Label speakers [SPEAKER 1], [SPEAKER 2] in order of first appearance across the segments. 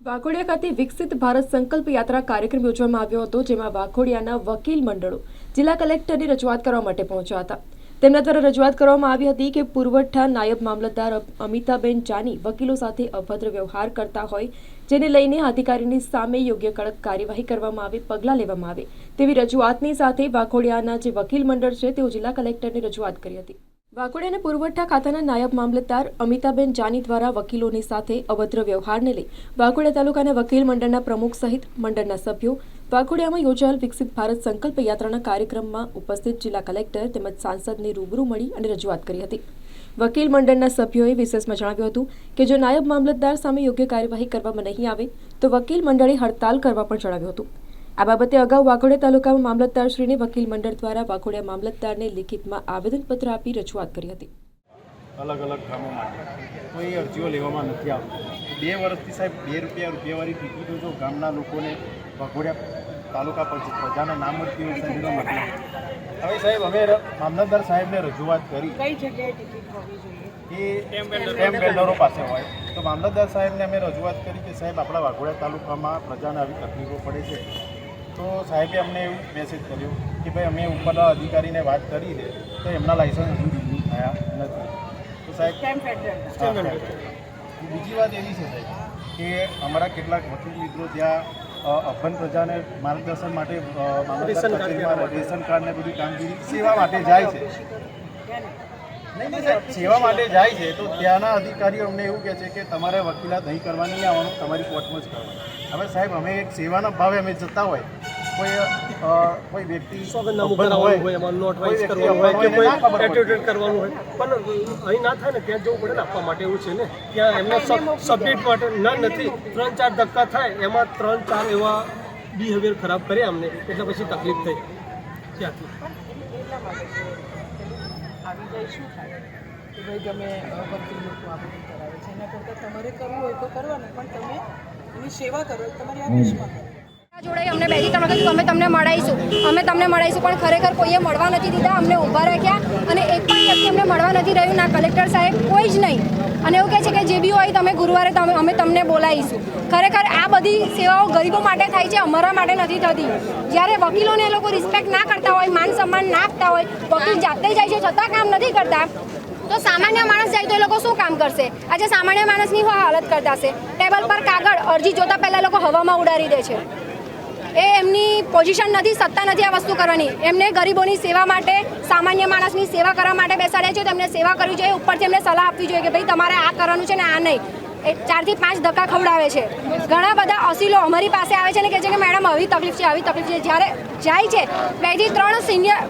[SPEAKER 1] વાઘોડિયા ખાતે વિકસિત ભારત સંકલ્પ યાત્રા કાર્યક્રમ યોજવામાં આવ્યો હતો, જેમાં વાઘોડિયાના વકીલ મંડળો જિલ્લા કલેક્ટરની રજૂઆત કરવા માટે પહોંચ્યા હતા. તેમના દ્વારા રજૂઆત કરવામાં આવી હતી કે પુરવઠા નાયબ મામલતદાર અમિતાબેન જાની વકીલો સાથે અભદ્ર વ્યવહાર કરતા હોય, જેને લઈને અધિકારીની સામે યોગ્ય કડક કાર્યવાહી કરવામાં આવે, પગલાં લેવામાં આવે તેવી રજૂઆતની સાથે વાઘોડિયાના જે વકીલ મંડળ છે, તેઓ જિલ્લા કલેક્ટરને રજૂઆત કરી હતી. વાઘોડિયાના પુરવઠા ખાતાના નાયબ મામલતદાર અમિતાબેન જાની દ્વારા વકીલોની સાથે અભદ્ર વ્યવહારને લઈ વાકોડિયા તાલુકાના વકીલ મંડળના પ્રમુખ સહિત મંડળના સભ્યો વાકોડિયામાં યોજાયેલ વિકસિત ભારત સંકલ્પ યાત્રાના કાર્યક્રમમાં ઉપસ્થિત જિલ્લા કલેક્ટર તેમજ સાંસદને રૂબરૂ મળી અને રજૂઆત કરી હતી. વકીલ મંડળના સભ્યોએ વિશેષમાં જણાવ્યું હતું કે જો નાયબ મામલતદાર સામે યોગ્ય કાર્યવાહી કરવામાં નહીં આવે, તો વકીલ મંડળે હડતાલ કરવા પણ જણાવ્યું હતું. આ બાબતે અગાઉ વાઘોડિયા તાલુકામાં મામલતદારશ્રીને વકીલ મંડળ દ્વારા વાઘોડિયા મામલતદારને લિખિતમાં આવેદનપત્ર આપી રજૂઆત કરી હતી.
[SPEAKER 2] અલગ અલગ કામો માટે. કોઈ અરજીઓ લેવામાં નથી આવતી. બે વર્ષથી સાહેબ બે રૂપિયા રૂપિયાવાળી ટિકિટો જો ગામના લોકોને વાઘોડિયા તાલુકા પર પ્રજાના નામ જ કેવું સાહેબ એનો હવે સાહેબ અમે મામલતદાર સાહેબને રજૂઆત કરી.
[SPEAKER 3] કઈ જગ્યાએ ટિકિટ હોવી જોઈએ?
[SPEAKER 2] એ ટેમ્પ પાસે હોય. તો મામલતદાર સાહેબને અમે રજૂઆત કરી કે સાહેબ આપણા વાઘોડિયા તાલુકામાં પ્રજાને આવી તકલીફો પડે છે. તો સાહેબે અમને એવું મેસેજ કર્યો કે ભાઈ અમે ઉપરના અધિકારીને વાત કરી છે તો એમના લાઇસન્સ હજુ રિન્યૂ થયા નથી. તો સાહેબ બીજી વાત એવી છે સાહેબ કે અમારા કેટલાક વકીલ મિત્રો ત્યાં અ, અભન પ્રજાને માર્ગદર્શન માટે રેશન કાર્ડ ને બધી કામગીરી સેવા માટે જાય છે. સેવા માટે જાય છે તો ત્યાંના અધિકારીઓ અમને એવું કહે છે કે તમારે વકીલાત નહીં કરવાની આવવાનું તમારી કોર્ટમાં જ કરવાનું. હવે સાહેબ અમે એક સેવાના ભાવે અમે જતા હોય કોઈ કોઈ વ્યક્તિ
[SPEAKER 4] સોગંદનામું હોય એમાં નોટ
[SPEAKER 2] કોઈ
[SPEAKER 4] કરવાનું હોય પણ અહીં ના થાય ને ત્યાં જવું પડે ને આપવા માટે એવું છે ને. ત્યાં એમને સબમિટ માટે ના નથી. ત્રણ ચાર ધક્કા થાય એમાં ત્રણ ચાર એવા બિહેવિયર ખરાબ કર્યા અમને એટલે પછી તકલીફ થઈ. ત્યાંથી.
[SPEAKER 3] આવી જાય શું થાય? કે ભાઈ તમે અ, વકીલ લોકો આ બધું કરાવે છે. એના કરતાં તમારે કરવું હોય તો કરવાનું પણ તમે એની સેવા કરો તમારી આદેશમાં કરો
[SPEAKER 5] જોડે અમને બે ત્રણ અમે તમને મળાઈશું. અમે તમને મળાઈશું, પણ ખરેખર કોઈએ મળવા નથી દીધા, અમને ઊભા રાખ્યા અને એક વ્યક્તિ અમને મળવા નથી રહ્યું, ના, કલેક્ટર સાહેબ, કોઈ જ નહીં. અને એવું કહે છે કે જે બી હોય તમે ગુરુવારે તમે, અમે તમને બોલાવીશું. ખરેખર આ બધી સેવાઓ ગરીબો માટે થાય છે, અમારા માટે નથી થતી. જ્યારે વકીલોને એ લોકો રિસ્પેક્ટ ના કરતા હોય, માન સન્માન ના હોય, વકીલ જાતે જાય છે, છતાં કામ નથી કરતા. તો સામાન્ય માણસ જાય તો એ લોકો શું કામ કરશે? આજે સામાન્ય માણસની હાલત કરતા હશે. ટેબલ પર કાગળ, અરજી જોતા પહેલા લોકો હવામાં ઉડાડી દે છે. એ એમની પોઝિશન નથી, સત્તા નથી આ વસ્તુ કરવાની. એમને ગરીબોની સેવા માટે, સામાન્ય માણસની સેવા કરવા માટે બેસાડ્યા છે, તો એમને સેવા કરવી જોઈએ. ઉપરથી એમને સલાહ આપવી જોઈએ કે ભાઈ તમારે આ કરવાનું છે ને આ નહીં. ચારથી પાંચ ધક્કા ખવડાવે છે. ઘણા બધા અસીલો અમારી પાસે આવે છે ને કે છે કે મેડમ આવી તકલીફ છે, આવી તકલીફ છે. જ્યારે જાય છે, બેથી ત્રણ સિનિયર,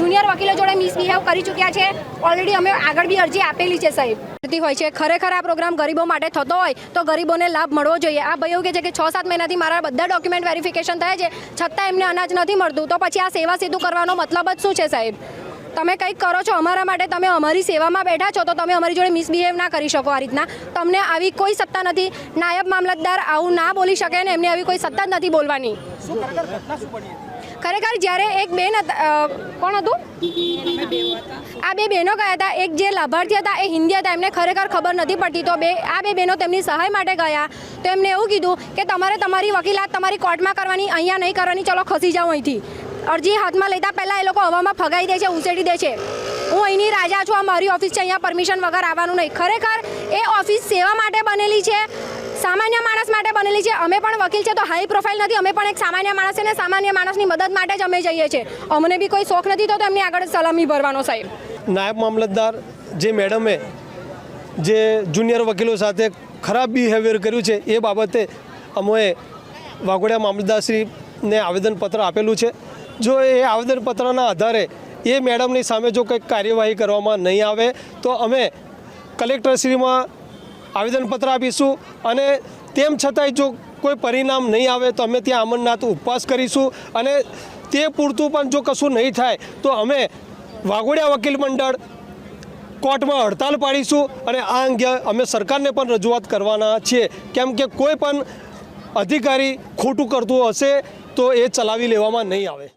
[SPEAKER 5] જુનિયર વકીલો જોડે મિસબિહેવ કરી ચૂક્યા છે. ઓલરેડી અમે આગળ બી અરજી આપેલી છે સાહેબ. કરતી હોય છે. ખરેખર આ પ્રોગ્રામ ગરીબો માટે થતો હોય તો ગરીબોને લાભ મળવો જોઈએ. આ ભાઈઓ કે છે કે છ સાત મહિનાથી મારા બધા ડોક્યુમેન્ટ વેરિફિકેશન થયા છે, છતાં એમને અનાજ નથી મળતું. તો પછી આ સેવા સેતુ કરવાનો મતલબ જ શું છે સાહેબ? તમે કંઈક કરો છો અમારા માટે, તમે અમારી સેવામાં બેઠા છો, તો તમે અમારી જોડે મિસબિહેવ ના કરી શકો આ રીતના. તમને આવી કોઈ સત્તા નથી. નાયબ મામલતદાર આવું ના બોલી શકે ને એમને આવી કોઈ સત્તા જ નથી બોલવાની. ખરેખર જ્યારે એક બેન કોણ હતું? આ બે બહેનો ગયા હતા. એક જે લાભાર્થી હતા એ હિન્દી હતા. એમને ખરેખર ખબર નથી પડતી. તો બે, આ બે બહેનો તેમની સહાય માટે ગયા. તો એમને એવું કીધું કે તમારે તમારી વકીલાત તમારી કોર્ટમાં કરવાની, અહીંયા નહીં કરવાની. ચલો ખસી જાઓ અહીંથી. અરજી હાથમાં લેતા પહેલાં એ લોકો હવામાં ફગાઈ દે છે ઉછેડી દે છે હું અહીંની રાજા છું, આ મારી ઓફિસ છે, અહીંયા પરમિશન વગર આવવાનું નહીં. ખરેખર એ ઓફિસ સેવા માટે બનેલી છે, સામાન્ય માણસ માટે બનેલી છે. અમે પણ વકીલ છે, તો હાઈ પ્રોફાઇલ નથી. અમે પણ એક સામાન્ય માણસ છે ને સામાન્ય માણસની મદદ માટે જ અમે જઈએ છીએ. અમને બી કોઈ શોખ નથી તો એમની આગળ સલામી ભરવાનો, સાહેબ.
[SPEAKER 4] નાયબ મામલતદાર જે મેડમે જે જુનિયર વકીલો સાથે ખરાબ બિહેવિયર કર્યું છે, એ બાબતે અમે વાઘોડિયા મામલતદારશ્રીને આવેદનપત્ર આપેલું છે. જો એ આવેદનપત્રના આધારે એ મેડમની સામે જો કંઈક કાર્યવાહી કરવામાં નહીં આવે, તો અમે કલેક્ટરશ્રીમાં આવેદનપત્ર આપીશું અને તેમ છતાંય જો કોઈ પરિણામ નહીં આવે, તો અમે ત્યાં અમરનાથ ઉપવાસ કરીશું અને તે પૂરતું પણ જો કશું નહીં થાય, તો અમે વાઘોડિયા વકીલ મંડળ કોર્ટમાં હડતાલ પાડીશું અને આ અંગે અમે સરકારને પણ રજૂઆત કરવાના છીએ. કેમ કે કોઈ પણ અધિકારી ખોટું કરતું હશે, તો એ ચલાવી લેવામાં નહીં આવે.